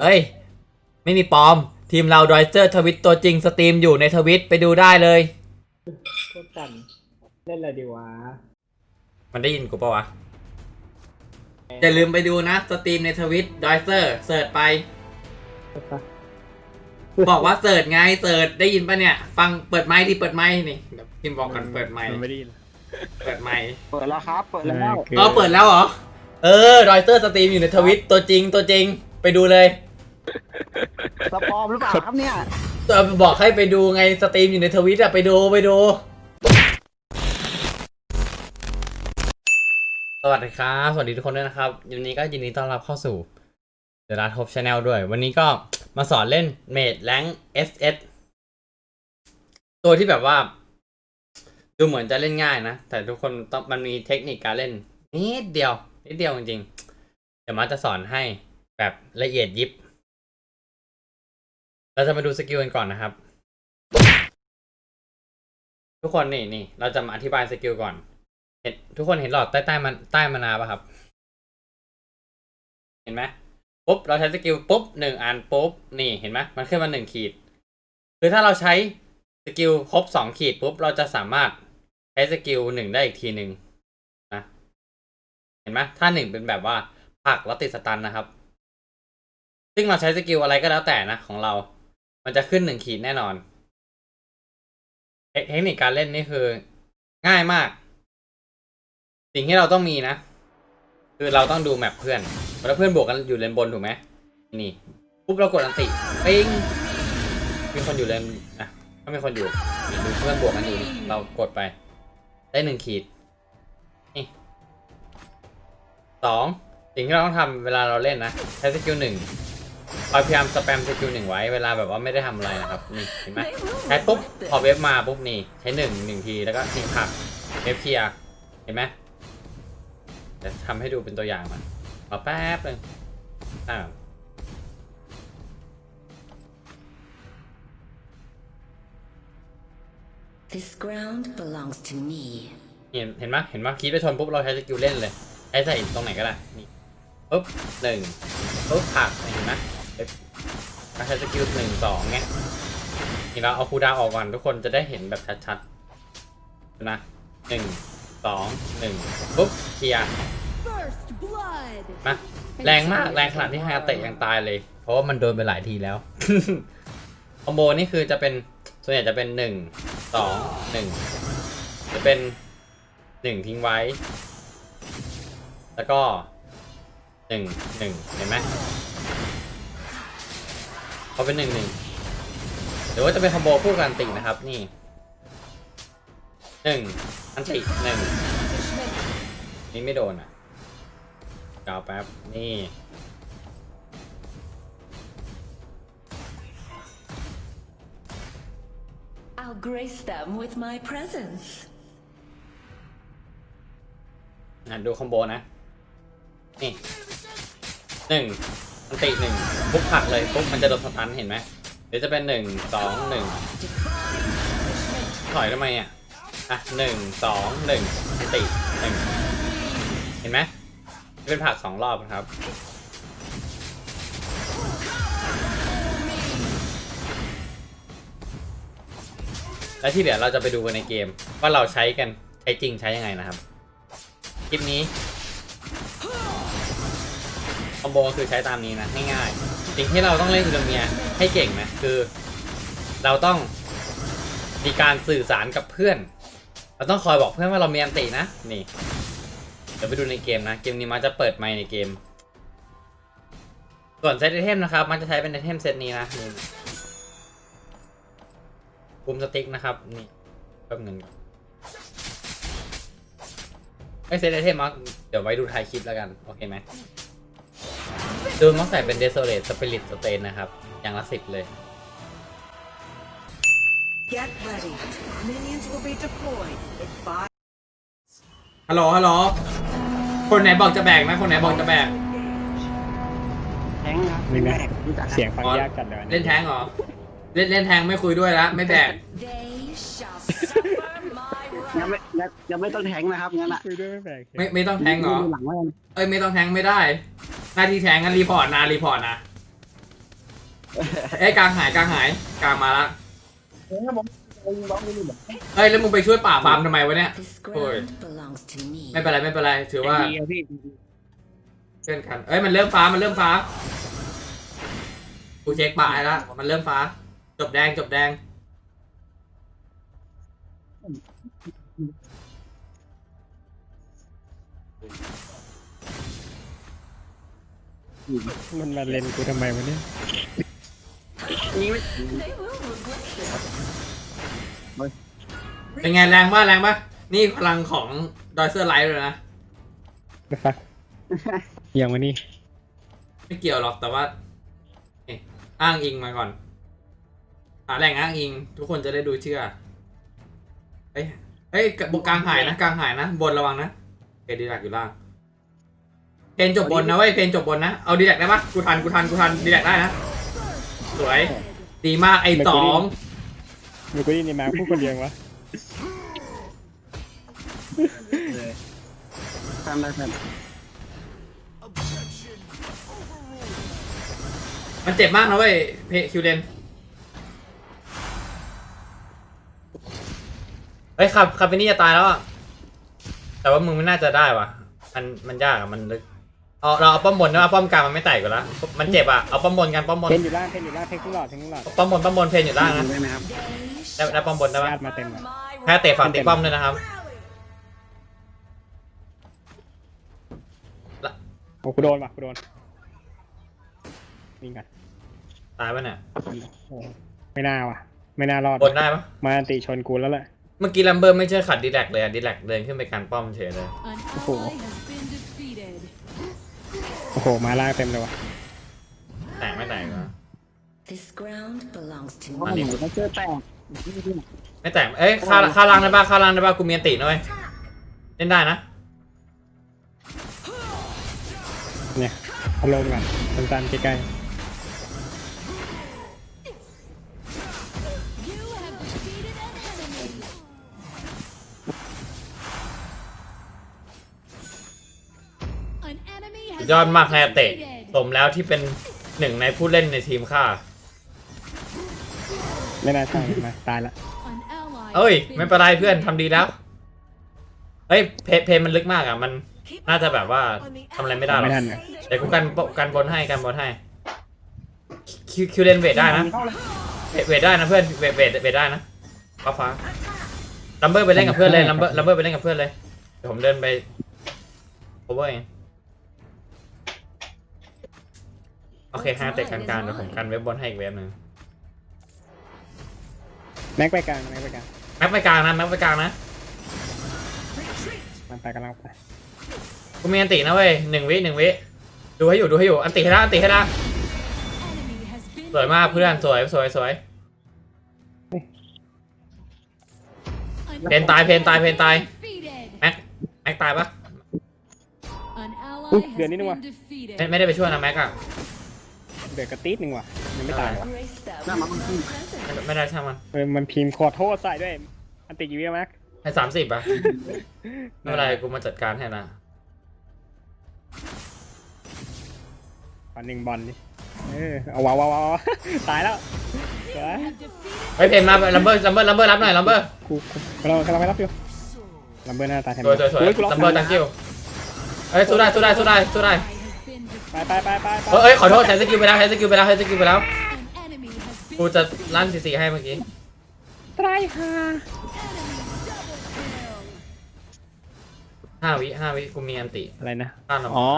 เอ้ย ไม่มีปลอม ทีมเราดอยเซอร์ทวิตตัวจริงสตรีมอยู่ในทวิตไปดูได้เลย โคตรกันเล่นอะไรดีวะมันได้ยินกูปะวะ อย่าลืมไปดูนะสตรีมในทวิตดอยเซอร์เสิร์ชไป บอกว่าเสิร์ชไงเสิร์ชได้ยินปะเนี่ย ฟังเปิดไมค์ที่เปิดไมค์นี่เดี๋ยวพิมพ์บอกกันเปิดไมค์มันไม่ได้ยินเปิดไมค์เปิดแล้วครับ เปิดแล้วเออเปิดแล้วเหรอ เออดอยเซอร์สตรีมอยู่ในทวิตตัวจริงตัวจริง ไปดูเลย สปอมหรือเปล่าครับเนี่ย เออบอกให้ไปดูไงสตรีมอยู่ในทวิตอะไปดูไปดู สวัสดีครับ สวัสดีทุกคนด้วยนะครับวันนี้ก็ยินดีต้อนรับเข้าสู่ The Last Hope Channel ด้วย วันนี้ก็มาสอนเล่นเมดแรง SS ตัวที่แบบว่า ดูเหมือนจะเล่นง่ายนะ แต่ทุกคนต้องมันมีเทคนิคการเล่นนิดเดียวนิดเดียวจริงๆเดี๋ยวมาจะสอนให้แบบละเอียดยิบ เราจะมาดูสกิลกันก่อนนะครับ ทุกคนนี่นี่เราจะมาอธิบายสกิลก่อน เห็นทุกคนเห็นหลอดใต้ใต้มันใต้มานาป่ะครับ เห็นไหมปุ๊บเราใช้สกิลปุ๊บหนึ่งอันปุ๊บนี่เห็นไหมมันขึ้นมาหนึ่งขีด คือถ้าเราใช้สกิลครบสองขีดปุ๊บเราจะสามารถใช้สกิลหนึ่งได้อีกทีหนึ่งนะเห็นไหมถ้าหนึ่งเป็นแบบว่าผักแล้วติดสตันนะครับ ซึ่งเราใช้สกิลอะไรก็แล้วแต่นะของเรา มันจะขึ้นหนึ่งขีดแน่นอน เทคนิคการเล่นนี่คือ ง่ายมาก สิ่งที่เราต้องมีนะ คือเราต้องดูแมปเพื่อนเวลาเพื่อนบวกกันอยู่เลนบนถูกไหมนี่ปุ๊บเรากดอันติปิ้งมีคนอยู่เลนนะถ้ามีคนอยู่นี่ดูเพื่อนบวกกันอยู่เรากดไป ได้หนึ่งขีดนี่สองสิ่งที่เราต้องทำเวลาเราเล่นนะใช้สกิลหนึ่ง พยายามสแปมสกิลหนึ่งไว้เวลาแบบว่าไม่ได้ทำอะไรนะครับนี่เห็นไหมใช้ปุ๊บพอเว็บมาปุ๊บนี่ใช้หนึ่งหนึ่งทีแล้วก็ทิ้งผักเว็บเคลียร์เห็นไหมเดี๋ยวทำให้ดูเป็นตัวอย่างมารอแป๊บหนึงอ่า This ground belongs to me. เห็นเห็นไหมเห็นไหมคีดไปชนปุ๊บเราใช้สกิลเล่นเลยใช้ใส่ตรงไหนก็ได้นี่ปุ๊บหนึ่งปุ๊บผักเห็นไหม เว็บเราใช้สกิลหนึ่งสองไงนี่เราเอาคูลดาวน์ออกก่อนทุกคนจะได้เห็นแบบชัดๆดูนะหนึ่งสองหนึ่งปุ๊บเคลียร์ First blood. มาแรงมากแรงขนาดที่ฮายาเตะยังตายเลย เพราะว่ามันโดนไปหลายทีแล้วคอมโบนี่คือจะเป็นส่วนใหญ่จะเป็นหนึ่งสองหนึ่งจะเป็นหนึ่งทิ้งไว้ แล้วก็หนึ่งหนึ่งเห็นไหม เขาเป็นหนึ่งหนึ่งหรือว่าจะเป็นคอมโบคู่กันตินะครับนี่หนึ่งอันติหนึ่งนี่ไม่โดนอะกาวแป๊บนี่ I'll grace them with my presence. อะดูคอมโบนะ นี่หนึ่ง มันติหนึ่งปุ๊บผักเลยปุ๊บมันจะโดนสตันเห็นไหมเดี๋ยวจะเป็นหนึ่งสองหนึ่งถอยทำไมอะอะหนึ่งสองหนึ่งมันติหนึ่งเห็นไหมเป็นผักสองรอบนะครับแล้วที่เหลือเราจะไปดูกันในเกม ว่าเราใช้กันใช้จริงใช้ยังไงนะครับ คลิปนี้ อมโบคือใช้ตามนี้นะง่ายๆสิ่งที่เราต้องเล่นอิโดเมียให้เก่งนะคือ เราต้องมีการสื่อสารกับเพื่อน เราต้องคอยบอกเพื่อนว่าเรามีอันตินะนี่เดี๋ยวไปดูในเกมนะเกมนี้มันจะเปิดไมค์ในเกม ส่วนเซตไอเทมนะครับ มันจะใช้เป็นไอเทมเซตนี้นะนี่บูมสติ๊กนะครับนี่แป๊บหนึงก่อนไม่เซตไอเทมมักเดี๋ยวไว้ดูท้ายคลิปแล้วกัน โอเคไหม ดูมักใส่เป็น Desolate Spirit Stain นะครับ อย่างละสิบเลย Get ready. Minions will be deployed in five. ฮัลโหลฮัลโหลคนไหนบอกจะแบกนะ คนไหนบอกจะแบก แทงครับนี่นะ รู้จักเสียงฟังยากจัดเลยเล่นแทงเหรอ เล่นเล่นแทงไม่คุยด้วยละไม่แบก They ง wrath. ไม่ยังยังไม่ต้องแทงนะครับงั้นอะคุยด้วยไม่แปลกไม่ไม่ต้องแทงเหรอ ดูหลังไว้กันเอ้ยไม่ต้องแทงไม่ได้ หน้าที่แทงกันรีพอร์ตนะรีพอร์ตนะ เอ้ยกลางหายกลางหายกลางมาละเฮ้ยแล้วมึงไปช่วยป่าฟาร์มทำไมวะเนี่ย This Ôi. ground belongs to me. ไม่เป็นไรไม่เป็นไรถือว่าดีอะพี่เพื่อนกัน เอ้ยมันเริ่มฟ้ามันเริ่มฟ้ากูเช็คป่าให้ละมันเริ่มฟ้า จบแดงจบแดง มันมาเล่นกูทำไมวะเนี่ยยิงไม่ They will regret this. เป็นไงแรงป่ะแรงป่ะนี่พลังของดอยเซอร์ไลท์เลยนะไปฟักอย่างวันนี้ไม่เกี่ยวหรอกแต่ว่าเอ๊ะอ้างอิงมาก่อนหาแหล่งอ้างอิง ทุกคนจะได้ดูเชื่อเอ้ยเอ้ยกกลางหายนะกลางหายนะบนระวังนะเอดีแลกอยู่ล่าง เพนจบบนนะเว้ยเพนจบบนนะ เอาดีแลกได้ปะกูทันกูทันกูทันดีแลกได้นะ สวย ดีมากไอ้สองมีกูได้ยินมาพูดคนเดียววะทำได้ทันมันเจ็บมากนะเว้ยเพคิวเลนเฮ้ยขับขับไปนี่จะตายแล้วอะแต่ว่ามึงไม่น่าจะได้ว่ะ มันมันยากอะมันลึก เอาเราเอาป้อมบนนะป้อมกลางมันไม่แตกอยู่แล้วมันเจ็บอะเอาป้อมบนกันป้อมบนเพนอยู่ล่างเพนอยู่ล่างเพนข้างหลอดเพนข้างหลอดป้อมบนป้อมบนเพนอยู่ล่างนะได้ไหมครับได้ได้ป้อมบนได้ปะญาติมาเต็มเลย My แพ้เตะฝั่งตีป้อมด้วยนะครับโอ้กูโดนว่ะกูโดนนี่กันตายปะเนี่ยโอ้ไม่น่าว่ะ ไม่น่ารอดบนได้ปะมาอันติชนกูแล้วแหละเมื่อกี้ลัมเบอร์ไม่ใช่ขัดดีแลกเลยอะดีแลกเดินขึ้นไปกันป้อมเฉยเลย An Oh. ally has หมาล่างเต็มเลยว่ะแตกไม่แตกวะ This ground belongs to โอ้ me. โหเขาเจอแตกไม่แตก เอ้ยค่าค่าล่างได้ปะค่าล่างได้ปะกูมีอันตินะเว้ยเล่นได้นะ เนี่ยเอาลงก่อนตันๆใกล้ You ยอดมาก been แฮเตะ defeated. สมแล้วที่เป็นหนึ่งในผู้เล่นในทีมข้าๆไม่น่าใช่มาตายละ An ally เอ้ย has been ไม่เป็นไรเพื่อน defeated. ทำดีแล้ว เฮ้ยเพเพลงมันลึกมากอะ มันน่าจะแบบว่าทำอะไรไม่ได้หรอกไม่ทันเลยเดี๋ยวกูกันกันบนให้กันบนให้คิวคิวเลนเวทได้นะเวทเวทได้นะเพื่อนเวทเวทเวทได้นะฟ้าฟ้าลัมเบอร์ไปเล่นกับเพื่อนเลยลัมเบอร์ลัมเบอร์ไปเล่นกับเพื่อนเลยเดี๋ยวผมเดินไปโอเวอร์เอง โอเคฮะเตะกันกลางเดี๋ยวผมกันเว็บบนให้อีกเว็บหนึ่งแม็กไปกลางแม็กไปกลางแม็กไปกลางนะแม็กไปกลางนะมันไปกำลังไปกูมีอันตินะเว้ยหนึ่งวิหนึ่งวิดูให้อยู่ดูให้อยู่อันติให้ละอันติให้ละ Enemy has been สวยมากเพื่อนสวยสวยสวย An เพนตายเพนตายเพนตาย defeated. แม็กแม็กตายปะ An ally อุ๊ย has เดือนนี้นึงว่ะ been defeated. ไม่ไม่ได้ไปช่วยนะแม็กอะ เดือดกระตีดหนึ่งว่ะยังไม่ตายว่ะ Grace them Nah, with mama. my presence. ไม่ไม่ได้ช่างมันเออมันพิมพ์ขอโทษใส่ด้วย อันติกี่วิแม็กให้สามสิบอะไม่เป็นไรกูมาจัดการให้นะขอหนึ่งบอลดิเออเอาว้าวว้าวว้าวตายแล้วสวย Have defeated เฮ้ยเพนมาลัมเบอร์ลัมเบอร์ลัมเบอร์รับหน่อยลัมเบอร์กูกูเรากำลังไปรับอยู่ลัมเบอร์หน้าตาแทนสวยสวยสวยโอ้กูล็อกลัมเบอร์ตังกิ้วเฮ้ยสู้ได้สู้ได้สู้ได้สู้ได้ ไปไปไปไปไปเอ้ยเอ้ยขอโทษใช้สกิลไปแล้วใช้สกิลไปแล้วใช้สกิลไปแล้ว An enemy has been กูจะลั่นซีซีให้เมื่อกี้ตรายฮา enemy double kill. ห้าวิห้าวิกูมีอันติอะไรนะ ฆ่าลำอ๋อ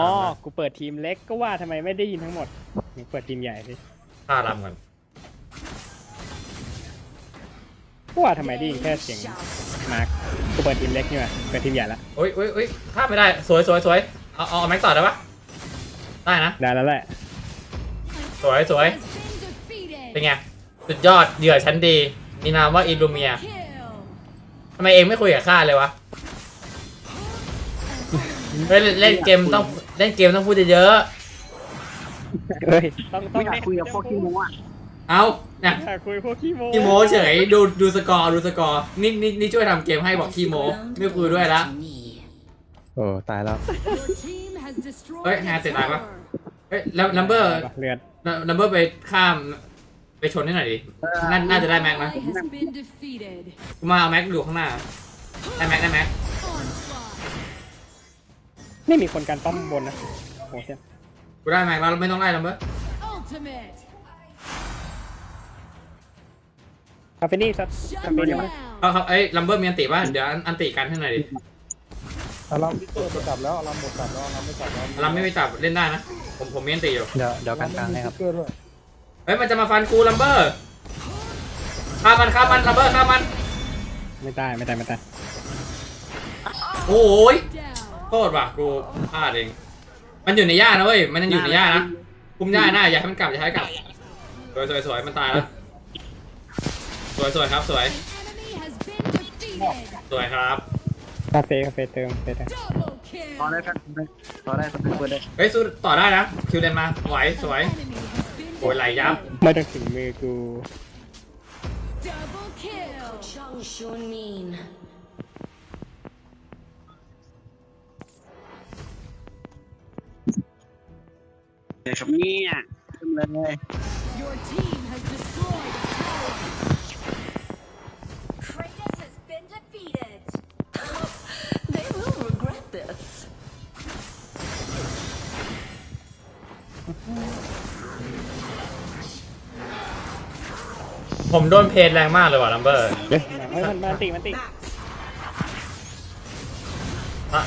กูเปิดทีมเล็กก็ว่าทำไมไม่ได้ยินทั้งหมดหนูเปิดทีมใหญ่สิฆ่าลำก่อนก็ว่าทำไมได้ยินแค่เสียงมาร์คกูเปิดทีมเล็กนี่ว่ะเปิดทีมใหญ่ละ โอ้ยโอ้ยโอ้ยฆ่าไม่ได้ สวยสวยสวยเอาเอาเอาแม็กต่อได้ปะ ได้นะ ได้แล้วแหละสวยสวย Has been defeated. เป็นไง สุดยอดเหยื่อชั้นดี มีนามว่าอิลูเมีย Kill. ทำไมเองไม่คุยกับข้าเลยวะเฮ้ยเล่นเกมต้องเล่นเกมต้องพูดเยอะเฮ้ยต้องต้ไม่องอยากคุยกับพวกขี้โม้อะๆเอาเนี่ยอยากคุยพวกขี้โม้ขี้โม้เฉยดูดูสกอร์ดูสกอร์นี่นี่นี่ช่วยทำเกมให้บอก This ขี้โม้ ground ไม่คุยด้วยละ belongs to me. โอ้ตายแล้ว Your team has destroyed Ê, a Hà, tiền lại quá. tower. เฮ้ยแล้วนัมเบอร์เลือดนัมเบอร์ไปข้าม ไปชนให้หน่อยดิน่าน่าจะได้แม็กนะ Ally has been defeated. กูมาเอาแม็กอยู่ข้างหน้า ได้แม็กได้แม็ก Onslaught. ไม่มีคนการป้อมบนนะโอ้เชี่ยกูได้แม็กแล้วไม่ต้องไล่แล้วเบ้อ Ultimate. คาเฟนี่สัก Shut คาเฟนี่ down. เอาครับเอ้ยลัมเบอร์มีอันติป่ะ เดี๋ยวอันอันติกันให้หน่อยดิ อารามพิเศษจะกลับแล้วอารามหมดกลับแล้วอารามไม่กลับแล้วลัมไม่ไปจับเล่นได้นะ ผมผมมีอันติอยู่ เดี๋ยวเดี๋ยวกลางๆให้ครับเฮ้ยมันจะมาฟันกูลัมเบอร์ฆ่ามันฆ่ามันลัมเบอร์ฆ่ามัน ไม่ได้ไม่ได้ไม่ได้โอ้ย Down. โทษว่ะกูพลาดเอง มันอยู่ในหญ้านะเว้ย มันยังอยู่ในหญ้านะคุมหญ้าหน้าอย่าให้มันกลับอย่าให้กลับ สวยสวยสวยมันตายแล้ว สวยสวยครับสวย Enemy has been defeated. สวยครับ คาเฟ่คาเฟ่เติมเติม Double ต่อนได้ครับต่อได้ต่อได้เปิดได้เฮ้ยสู้ต่อได้นะคิวเลนมาไหวสวยโอ้ยไหลยับไม่ต้องถึงมือกูเดี๋ยวครับเนี่ยขึ้นเลย ผมโดนเพนแรงมากเลยว่ะลัมเบอร์เฮ้ยเฮ้ยมันมันติมันติอะ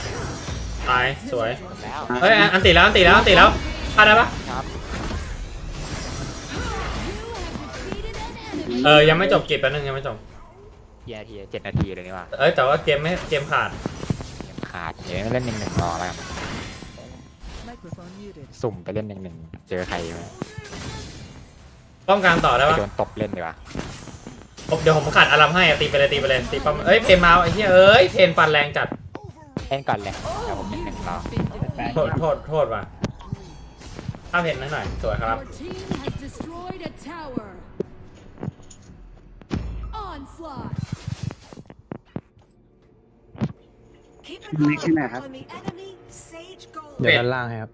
ตายสวยเฮ้ยอันอันติแล้วอันติแล้วอันติแล้วฆ่าได้ปะ You have defeated an enemy. เออยังไม่จบเกมแป๊บนึงยังไม่จบแย่ทีเจ็ดนาทีเลยนี่ว่าเอ้ยแต่ว่าเกมไม่เกมขาดยังขาดเดี๋ยวเล่นหนึ่งหนึ่งรอแล้วกันสุ่มไปเล่นหนึ่งหนึ่งเจอใครไหม ป้องกันต่อได้ไปปะโดนตบเล่นดีกว่าผมเดี๋ยวผมขัดอารัมให้อะตีไปเลยตีไปเลยตีป้อมเอ้ยเพนมาไอ้เหี้ยเอ้ยเพนฟันแรงจัดเล่นก่อนเลยเดี๋ยวผมหนึ่งหนึ่งรอแปะโทษโทษโทษว่ะถ้าเพนนั่นหน่อยสวยครับ Your team has destroyed a tower. Onslaught. Keep an Make eye him a- on the enemy Sage Gold. เดี๋ยวด้านล่างให้ครับ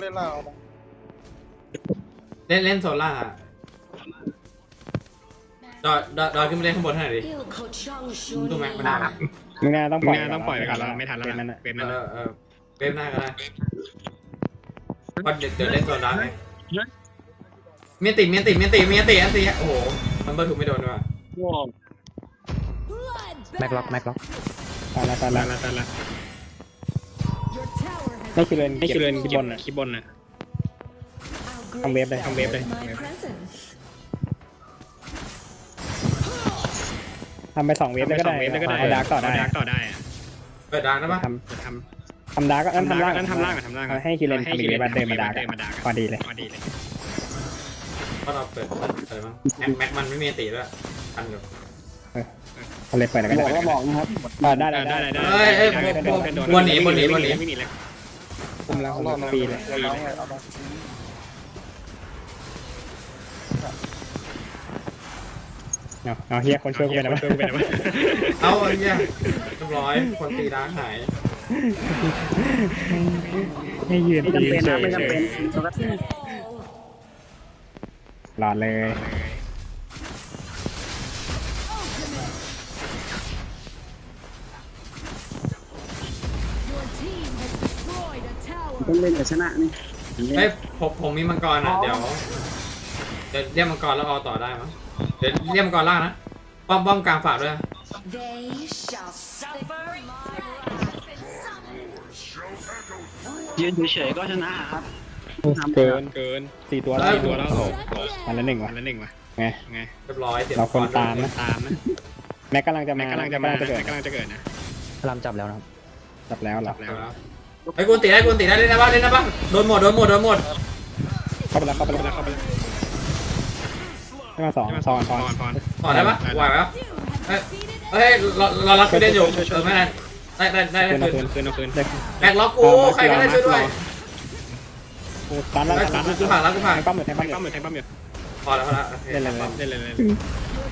เล่นเราเล่นเล่นโซนล่างอะดอยดอยดอยขึ้นไปเล่นข้างบนให้หน่อยดิ Ilko Chung Shun ดูแม็ก Min. มันได้นะมึงน่าต้องปล่อยต้องปล่อยไปก่อนแล้วไม่ทันแล้วเป็นนั่นนะน่ะเว็บเอนั้นอเออเว็บหน้าก็ได้เพราะเดี๋ยวเดี๋ยวเล่นโซนล่างไงเมียนติเมียนติเมียนติเมียนติอันติโอ้โหมันเบอร์ถูกไม่โดนด้วยว่ะแม็กล็อก Bloodbath. แม็กล็อกตายละตายละตายละ Your tower has ไม่คิดเลยไม่คิดเลยคิดบนอะคลิปบนน่ะ I'll Thằng grace bếp đây, them thằng bếp with đây, My thằng bếp. presence. ทำไปสองเวฟเลยก็ได้เว็บแล้วก็ได้เอาดาร์กต่อได้ดาร์กต่อได้อะเปิดดังได้ปะททำำทำดาร์กก็นั่นทำล่างนั่นทำล่างอะทำล่างอะให้คิวเลนให้ทำอีคิกวเลเวนฟมาเติมมาดาร์กเติมมาดาร์กพอดีเลยพอดีเลยเพราะเราเปิดอะไรบ้างแม็กแม็กมันไม่มีอันติด้วยทันอยู่เขาเลยเปิดแล้วก็บได้อกก็บอกนะครับเออได้ได้ได้ได้ได้ได้เอ้ยเอ้ยได้ได้พวกได้โดวนหนีวนหนีวนหนีไม่หนีเลยคุมแล้วคุมแล้วฟรีเลยเอาไปเนาะเอาเฮียค นช่วยกูไปนะวะช่วยกูไปนะวะเอาไอ้เหี้ยเรียบร้อย คนตีร้านหายให้ยืนไม่จำเป็นเฉนะยไม่จำเป็นๆปกติหลอดเลย ต้องเล่นกับชนะนี่เฮ้ยผมผมมีมังกรอะเดี๋ยวเดี๋ยวเรียกมังกรแล้วเอาต่อได้มั้งเดี๋ยวเรียกมังกรล่างนะป้อมป้อมกลางฝากด้วย They shall suffer my wrath. ยืนเฉยๆก็ชนะครับเกินเกินสี่ตัวเอ้แล้วยตัวแล้วโอ้โหอันละหนึ่งวัวะนละหนึ่งว่ะไงไงเรียบร้อยเสียเราคนมังกตามนะตามนะแม็กกำลังจะแม็มากกำลังจะมาจะเกิดกำลังจะเกิดนะอารามจับแล้วนะครับจับแล้วเหรอแล้ว ไอ้ยกูตีได้กูตีได้เล่นนะบ้างเล่นนะบ้างโดนหมดโดนหมดโดนหมดเข้าไปแล้วเข้าไปแล้วเข้าไปแล้วให้มาสองให้มาสองพพรรพรต่อได้ปะไหวปะ You have defeated เฮ้ยเราเรารับประเด็นอยู่เออไม่ได้ได้ได้ได้คืนได้เอาคืนคืนเอาคืนได้แบกล็อกกูใครก็ได้ช่วยด้วยกูตันแล้วเฮ้ยตันกูผ่านแล้วกูผ่านแทงปั๊มอยู่แทงแทปั๊มงอยู่ปั๊มอยู่แทงปั๊มอยู่พอแล้วพอแล้วโอเคเล่นเลยเล่นเล่นเลยเล่น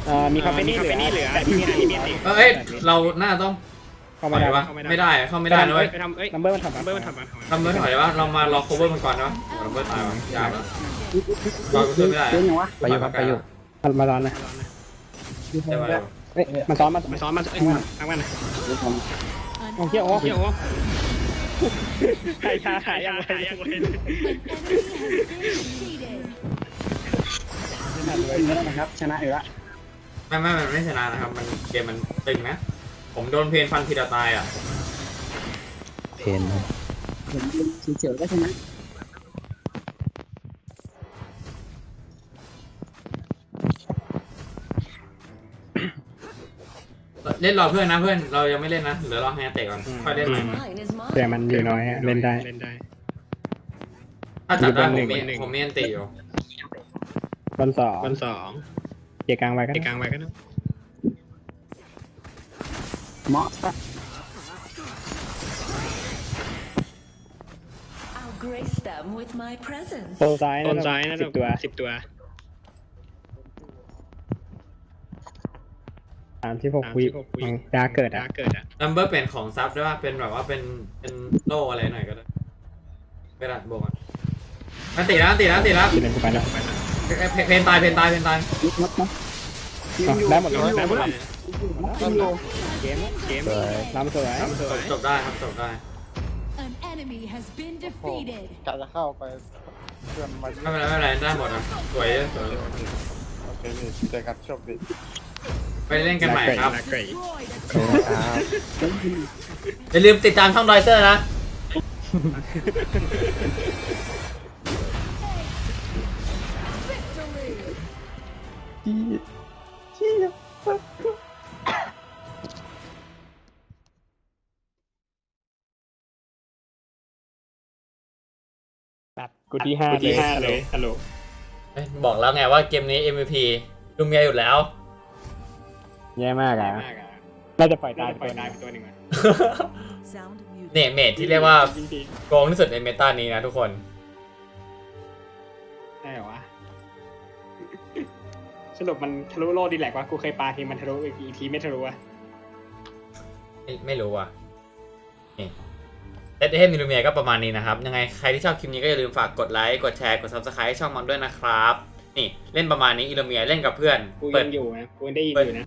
เอ่อมีคาเฟนี่เหลือมีคาเฟนี่เหลือแต่ที่มีมีมีมีเอ้ยเราน่าต้อง เข้าถมาอยได้ได้ปะปะไม่ได้เข้าไม่ได้นะเว้ยไปทำเอ้ยนัมเบอร์มันทำนัมเบอร์มันทำมาทำเบอร์ถอยได้ปะเรามารอ cover มันก่อนนะนัมเบอร์ตายวะยากแล้วรอกูช่วยไม่ได้เล่นยังวะไปอยู่ครับไปอยู่มามาตอนนะเดี๋ยวมาเดี๋ยวเฮ้ยมันซ้อมมามาซ้อมมาเอ้ยทำกันนะเดี๋ยวผมโอ้เหี้ยโอ้เที่ยวโอ้ใครชาขายยังไงหายยังเลย An enemy has been defeated. เล่นแล้วนะครับชนะอยู่ละไม่ไม่มันไม่ชนะนะครับมันเกมมันตึงนะ ผมโดนเพนฟันพีดาตายอะ เพนเห็นเฉียวๆก็ชนะเล่นรอเพื่อนนะเพื่อน เรายังไม่เล่นนะเดี๋ยวรอให้เตะก่อน ค่อยเล่นใหม่ Mine is mine. แต่มันอยู่น้อยอะเล่นได้เล่นได้ ถ้าจับได้อยู่ผบมนหนึ่มีงผมมีอันติอยู่ บนสองวันสองเกียร์กลางไว้ก็ไปได้กลางไว้ก็ได้ เหมาะปะ I'll grace them with my presence. โซนซ้ายต้นซ้ายนะสิบตัวสิบตัวสามที่หกวิ36วิดาเกิดดาอะ เกิดอะนัมเบอร์เป็นของซับได้ป่ะเป็นแบบว่าเป็นเป็นโล่อะไรหน่อยก็ได้ไม่ได้บวกอะอันติแล้วอันติแล้วอันติแล้วกินเลยกูไปแล้วเอ้ยเพเพนตายเพนตายเพนตายนิดนัดนะยิงอะอยู่ได้หมดเลยได้หมดเลย ยิงอยู่ เกมเกมลำสวยสวยจบได้ครับจบได้ An enemy has been โอ้ defeated. กะจะเข้าไปเพื่อนมาไม่เป็นไรไม่เป็นไรได้หมดอะสวยสวยโอเคนี่เจอกันโชคดีไปเล่นกันใหม่ครับดาเกรดอย่าลืมติดตามช่องดอยเซอร์นะ กูที่ห้ากูที่ห้าเลเลยยฮัลโหลเอ้ยบอกแล้วไงว่าเกมนี้ MVP ลุงเมียอยู่แล้ว แย่มากอะมากอะน่าจะปล่อยตาตายยปล่อยไปตายตัวไปตัวหนึ่งอะ Sound muted. เนี่ยเมทที่เรียกว่าจริงโกงที่สุดในเมตานี้นะทุกคน ๆได้เหรอวะ สรุปมันทะลุโลดีแหลกวะกูเคยปาทีมันทะลุอีกทีไม่ทะลุอะไม่ไม่รู้อะนี่ เอสเอมิลูเมียก็ประมาณนี้นะครับ ยังไงใครที่ชอบคลิปนี้ก็อย่าลืมฝากกดไลค์ กดแชร์ กดซับสไครต์ช่องมันด้วยนะครับ นี่เล่นประมาณนี้อิลูเมียเล่นกับเพื่อน กูเปิยัด งอยู่นะกูยังได้ยินอยู่นะ